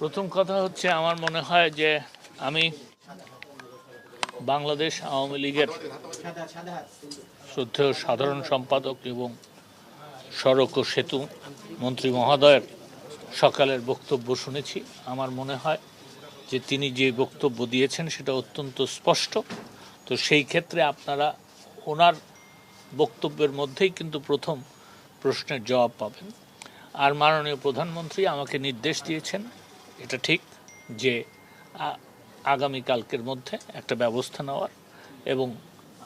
প্রথম কথা হচ্ছে আমার মনে হয় যে আমি বাংলাদেশ আওয়ামী লীগের শ্রদ্ধেয় সাধারণ সম্পাদক এবং সড়ক ও সেতু মন্ত্রী মহোদয়ের সকালের বক্তব্য শুনেছি। আমার মনে হয় যে তিনি যে বক্তব্য দিয়েছেন সেটা অত্যন্ত স্পষ্ট। তো সেই ক্ষেত্রে আপনারা ওনার বক্তব্যের মধ্যেই কিন্তু প্রথম প্রশ্নের জবাব পাবেন। আর মাননীয় প্রধানমন্ত্রী আমাকে নির্দেশ দিয়েছেন এটা ঠিক যে আ- আগামীকালকের মধ্যে একটা ব্যবস্থা নেওয়ার এবং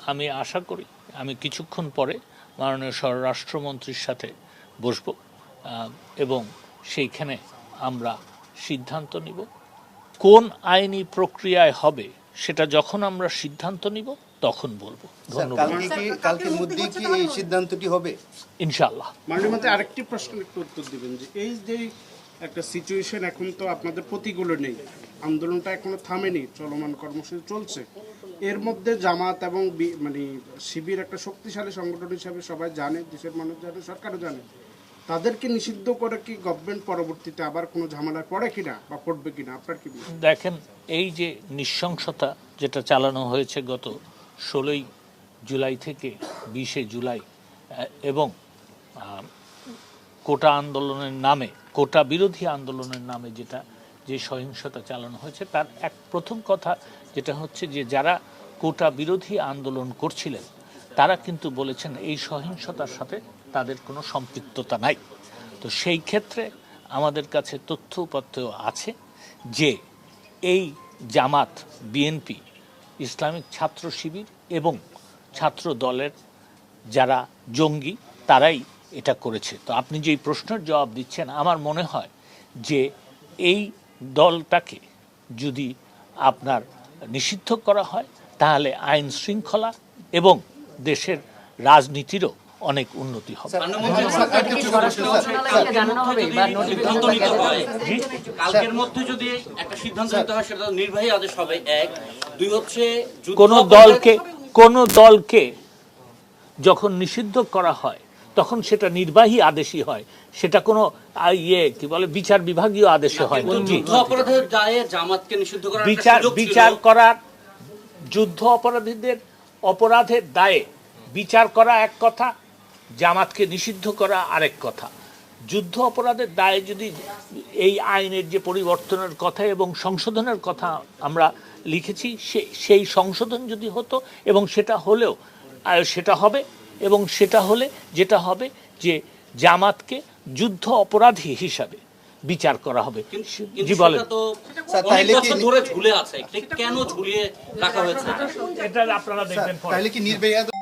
আমি আশা করি আমি কিছুক্ষণ পরে মাননীয় স্বরাষ্ট্রমন্ত্রীর সাথে বসব আহ, এবং সেইখানে আমরা সিদ্ধান্ত নিব। কোন আইনি প্রক্রিয়ায় হবে সেটা যখন আমরা সিদ্ধান্ত নিব তখন বলব। ধন্যবাদ। কালকের কি এই সিদ্ধান্তটি হবে? ইনশাআল্লাহ। মাননীয় মন্ত্রী আরেকটি প্রশ্ন একটু উত্তর দিবেন যে এই যে একটা সিচুয়েশন এখন তো আপনাদের প্রতিকূলে নেই। আন্দোলনটা এখনও থামেনি, চলমান কর্মসূচি চলছে। এর মধ্যে জামাত এবং মানে শিবির একটা শক্তিশালী সংগঠন হিসাবে সবাই জানে, দেশের মানুষ জানে, সরকারও জানে। তাদেরকে নিষিদ্ধ করে কি গভর্নমেন্ট পরবর্তীতে আবার কোনো ঝামেলায় পড়ে কিনা বা পড়বে কিনা, আপনার কি দেখেন, এই যে নৃশংসতা যেটা চালানো হয়েছে গত ষোলোই জুলাই থেকে বিশে জুলাই এবং কোটা আন্দোলনের নামে, কোটা বিরোধী আন্দোলনের নামে যেটা, যে সহিংসতা চালানো হয়েছে, তার এক প্রথম কথা যেটা হচ্ছে যে, যারা কোটা বিরোধী আন্দোলন করছিলেন, তারা কিন্তু বলেছেন এই সহিংসতার সাথে তাদের কোনো সম্পৃক্ততা নাই। তো সেই ক্ষেত্রে আমাদের কাছে তথ্য উপাত্ত আছে যে, এই জামাত, বিএনপি, ইসলামিক ছাত্র শিবির এবং ছাত্র দলের যারা জঙ্গি, তারাই এটা করেছে। তো আপনি যেই প্রশ্নের জবাব দিচ্ছেন আমার মনে হয় যে এই দলটাকে যদি আপনার নিষিদ্ধ করা হয় তাহলে আইন শৃঙ্খলা এবং দেশের রাজনীতিরও অনেক উন্নতি হবে। মন্ত্রণালয়কে জানানো হবে বা সিদ্ধান্ত নোটিফিকেশন নিতে হয় কালকের মধ্যে যদি একটা সিদ্ধান্ত নিতে হয় সেটা নির্বাহী আদেশ হবে এক। দুই হচ্ছে কোন দলকে কোন দলকে যখন নিষিদ্ধ করা হয় তখন সেটা নির্বাহী আদেশই হয়। সেটা কোনো ইয়ে কি বলে বিচার বিভাগীয় আদেশে হয়। বিচার বিচার করার যুদ্ধ অপরাধীদের অপরাধের দায়ে বিচার করা এক কথা জামাতকে নিষিদ্ধ করা আরেক কথা। যুদ্ধ অপরাধের দায়ে যদি এই আইনের যে পরিবর্তনের কথা এবং সংশোধনের কথা আমরা লিখেছি সে সেই সংশোধন যদি হতো এবং সেটা হলেও সেটা হবে এবং সেটা হলে যেটা হবে যে জামাতকে যুদ্ধ অপরাধী হিসাবে বিচার করা হবে। জি বলেন। ঝুলে আছে। কেন ঝুলিয়ে রাখা হয়েছে? এটা আপনারা দেখবেন তাহলে কি আদালত